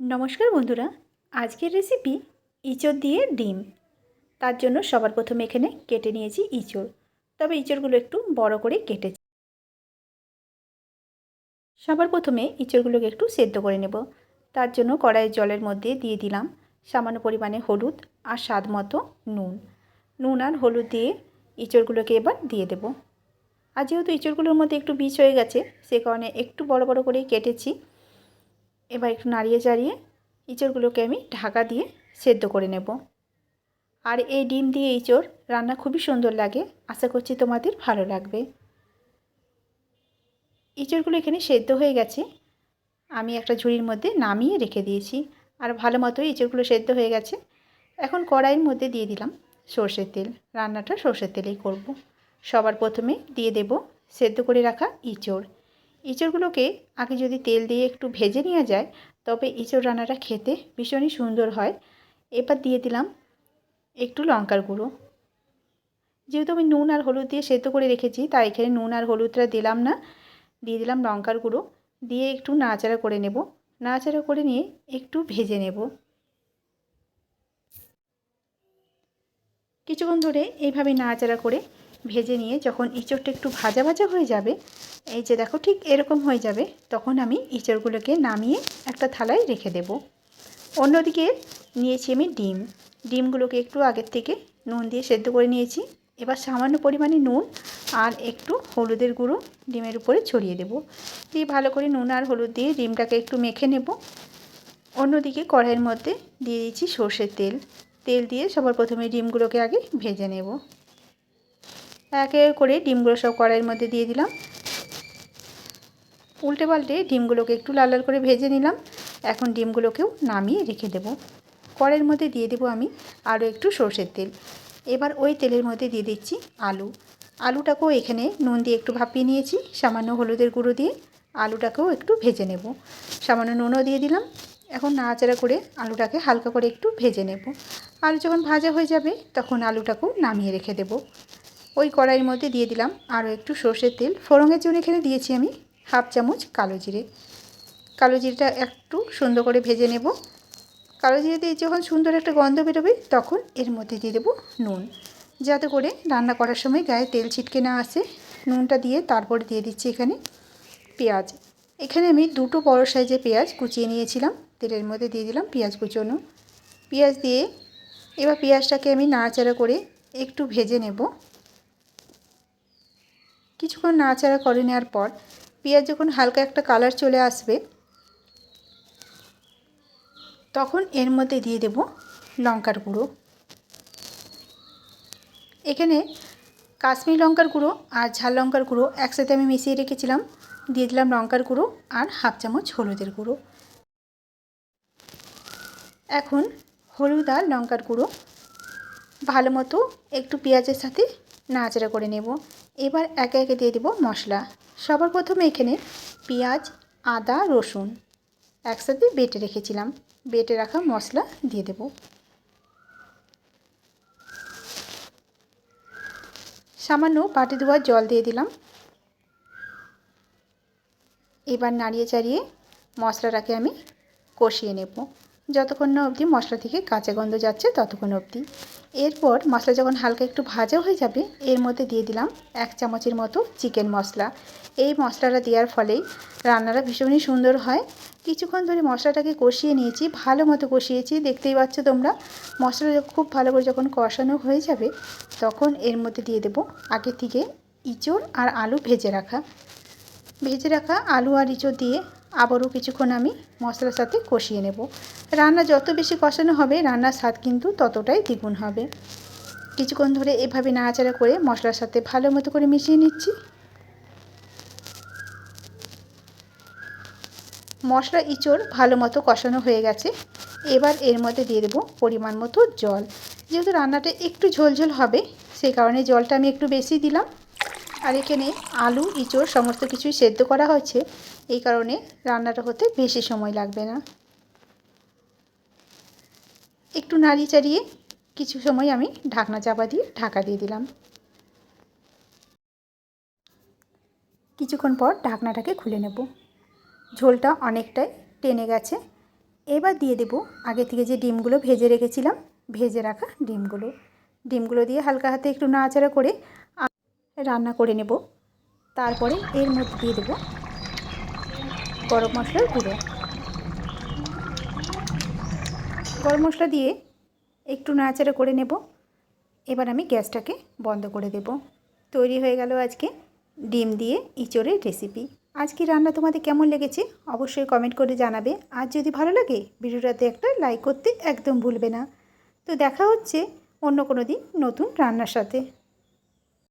নমস্কার বন্ধুরা, আজকের রেসিপি ইঁচড় দিয়ে ডিম। তার জন্য সবার প্রথমে এখানে কেটে নিয়েছি ইঁচড়। তবে ইঁচড়গুলো একটু বড় করে কেটেছি সবার প্রথমে ইঁচড়গুলোকে একটু সেদ্ধ করে নেব। তার জন্য কড়াইয়ের জলের মধ্যে দিয়ে দিলাম সামান্য পরিমাণে হলুদ আর স্বাদ মতো নুন। নুন আর হলুদ দিয়ে ইঁচড়গুলোকে এবার দিয়ে দেব। আর যেহেতু ইঁচড়গুলোর মধ্যে একটু বীজ হয়ে গেছে, সে কারণে একটু বড় বড় করে কেটেছি। এবার একটু নাড়িয়ে চাড়িয়ে ইঁচড়গুলোকে আমি ঢাকা দিয়ে সেদ্ধ করে নেব। আর এই ডিম দিয়ে ইঁচড় রান্না খুবই সুন্দর লাগে। আশা করছি তোমাদের ভালো লাগবে। ইঁচড়গুলো এখানে সেদ্ধ হয়ে গেছে। আমি একটা ঝুড়ির মধ্যে নামিয়ে রেখে দিয়েছি। আর ভালো মতো ইঁচড়গুলো সেদ্ধ হয়ে গেছে। এখন কড়াইয়ের মধ্যে দিয়ে দিলাম সর্ষের তেল। রান্নাটা সর্ষের তেলেই করব। সবার প্রথমে দিয়ে দেব সেদ্ধ করে রাখা ইঁচড়। ইঁচড়গুলোকে আগে যদি তেল দিয়ে একটু ভেজে নেওয়া যায়, তবে ইঁচড় রান্নাটা খেতে ভীষণই সুন্দর হয়। এবার দিয়ে দিলাম একটু লঙ্কার গুঁড়ো। যেহেতু আমি নুন আর হলুদ দিয়ে সেদ্ধ করে রেখেছি, তাই এখানে নুন আর হলুদটা দিলাম না। দিয়ে দিলাম লঙ্কার গুঁড়ো। দিয়ে একটু নাড়াচাড়া করে নেব। নাড়াচাড়া করে নিয়ে একটু ভেজে নেব। কিছুক্ষণ ধরে এইভাবে নাড়াচাড়া করে ভেজে নিয়ে যখন ইঁচড়টা একটু ভাজা ভাজা হয়ে যাবে, এই যে দেখো ঠিক এরকম হয়ে যাবে, তখন আমি ইঁচড়গুলোকে নামিয়ে একটা থালায় রেখে দেব। অন্যদিকে নিয়েছি আমি ডিম। ডিমগুলোকে একটু আগের থেকে নুন দিয়ে সেদ্ধ করে নিয়েছি। এবার সামান্য পরিমাণে নুন আর একটু হলুদের গুঁড়ো ডিমের উপরে ছড়িয়ে দেব। দিয়ে ভালো করে নুন আর হলুদ দিয়ে ডিমটাকে একটু মেখে নেব। অন্যদিকে কড়াইয়ের মধ্যে দিয়ে দিচ্ছি সর্ষের তেল। তেল দিয়ে সবার প্রথমে ডিমগুলোকে আগে ভেজে নেব। একে করে ডিমগুলো সব কড়াইয়ের মধ্যে দিয়ে দিলাম। উল্টে পাল্টে ডিমগুলোকে একটু লাল লাল করে ভেজে নিলাম। এখন ডিমগুলোকেও নামিয়ে রেখে দেব। কড়াইয়ের মধ্যে দিয়ে দেবো আমি আরও একটু সর্ষের তেল। এবার ওই তেলের মধ্যে দিয়ে দিচ্ছি আলু। আলুটাকেও এখানে নুন দিয়ে একটু ভাপিয়ে নিয়েছি, সামান্য হলুদের গুঁড়ো দিয়ে আলুটাকেও একটু ভেজে নেব। সামান্য নুনও দিয়ে দিলাম। এখন নাড়াচাড়া করে আলুটাকে হালকা করে একটু ভেজে নেব। আলু যখন ভাজা হয়ে যাবে, তখন আলুটাকেও নামিয়ে রেখে দেব। ওই কড়াইয়ের মধ্যে দিয়ে দিলাম আরও একটু সর্ষের তেল। ফোড়নের জন্য এখানে দিয়েছি আমি হাফ চামচ কালো জিরে। কালো জিরেটা একটু সুন্দর করে ভেজে নেব। কালো জিরে দিয়ে যখন সুন্দর একটা গন্ধ বেরোবে তখন এর মধ্যে দিয়ে দেবো নুন। যাতে করে রান্না করার সময় গায়ে তেল ছিটকে না আসে। নুনটা দিয়ে তারপরে দিয়ে দিচ্ছি এখানে পেঁয়াজ। এখানে আমি দুটো বড় সাইজের পেঁয়াজ কুচিয়ে নিয়েছিলাম। তেলের মধ্যে দিয়ে দিলাম পেঁয়াজ কুচোনো। পেঁয়াজ দিয়ে এবার পেঁয়াজটাকে আমি নাড়াচাড়া করে একটু ভেজে নেব। কিছুক্ষণ নাড়াচাড়া করে নেওয়ার পর পেঁয়াজ যখন হালকা একটা কালার চলে আসবে, তখন এর মধ্যে দিয়ে দেব লঙ্কার গুঁড়ো। এখানে কাশ্মীর লঙ্কার গুঁড়ো আর ঝাল লঙ্কার গুঁড়ো একসাথে আমি মিশিয়ে রেখেছিলাম। দিয়ে দিলাম লঙ্কার গুঁড়ো আর হাফ চামচ হলুদের গুঁড়ো। এখন হলুদ আর লঙ্কার গুঁড়ো ভালো মতো একটু পেঁয়াজের সাথে নাড়াচাড়া করে নেব। এবার একে একে দিয়ে দেবো মশলা। সবার প্রথমে এখানে পেঁয়াজ, আদা, রসুন একসাথে বেটে রেখেছিলাম। বেটে রাখা মশলা দিয়ে দেব। সামান্য বাটি ধোয়ার জল দিয়ে দিলাম। এবার নাড়িয়ে চাড়িয়ে মশলাটাকে আমি কষিয়ে নেব। যতক্ষণ না অবধি মশলা থেকে কাঁচা গন্ধ যাচ্ছে ততক্ষণ অবধি। এরপর মশলা যখন হালকা একটু ভাজা হয়ে যাবে, এর মধ্যে দিয়ে দিলাম এক চামচের মতো চিকেন মশলা। এই মশলাটা দেওয়ার ফলেই রান্নাটা ভীষণই সুন্দর হয়। কিছুক্ষণ ধরে মশলাটাকে কষিয়ে নিয়েছি, ভালো মতো কষিয়েছি, দেখতেই পাচ্ছ তোমরা। মশলা খুব ভালো করে যখন কষানো হয়ে যাবে, তখন এর মধ্যে দিয়ে দেব আগে থেকে ইঁচড় আর আলু ভেজে রাখা। ভেজে রাখা আলু আর ইঁচড় দিয়ে আবারও কিছুক্ষণ আমি মশলার সাথে কষিয়ে নেব। রান্না যত বেশি কষানো হবে, রান্নার স্বাদ কিন্তু ততটাই দ্বিগুণ হবে। কিছুক্ষণ ধরে এভাবে নাড়াচাড়া করে মশলার সাথে ভালো মতো করে মিশিয়ে নিচ্ছি। মশলা ইঁচড় ভালো মতো কষানো হয়ে গেছে। এবার এর মধ্যে দিয়ে দেবো পরিমাণ মতো জল। যেহেতু রান্নাটা একটু ঝোলঝোল হবে সেই কারণে জলটা আমি একটু বেশি দিলাম। আর এখানে আলু, ইঁচড় সমস্ত কিছুই সেদ্ধ করা হয়েছে। এই কারণে রান্নাটা হতে বেশি সময় লাগবে না। একটু নাড়িয়ে চাড়িয়ে কিছু সময় আমি ঢাকনা চাপা দিয়ে ঢাকা দিয়ে দিলাম। কিছুক্ষণ পর ঢাকনাটাকে খুলে নেব। ঝোলটা অনেকটাই টেনে গেছে। এবার দিয়ে দেব আগে থেকে যে ডিমগুলো ভেজে রেখেছিলাম, ভেজে রাখা ডিমগুলো। ডিমগুলো দিয়ে হালকা হাতে একটু নাড়াচাড়া করে রান্না করে নেব। তারপরে এর মধ্যে দিয়ে দেব গরম মশলার গুঁড়ো। গরম মশলা দিয়ে একটু নাড়াচাড়া করে নেব। এবার আমি গ্যাসটাকে বন্ধ করে দেব। তৈরি হয়ে গেল আজকে ডিম দিয়ে ইঁচড়ের রেসিপি। আজকে রান্না তোমাদের কেমন লেগেছে অবশ্যই কমেন্ট করে জানাবে। আর যদি ভালো লাগে, ভিডিওটাতে একটা লাইক করতে একদম ভুলবে না। তো দেখা হচ্ছে অন্য কোনো দিন নতুন রান্নার সাথে।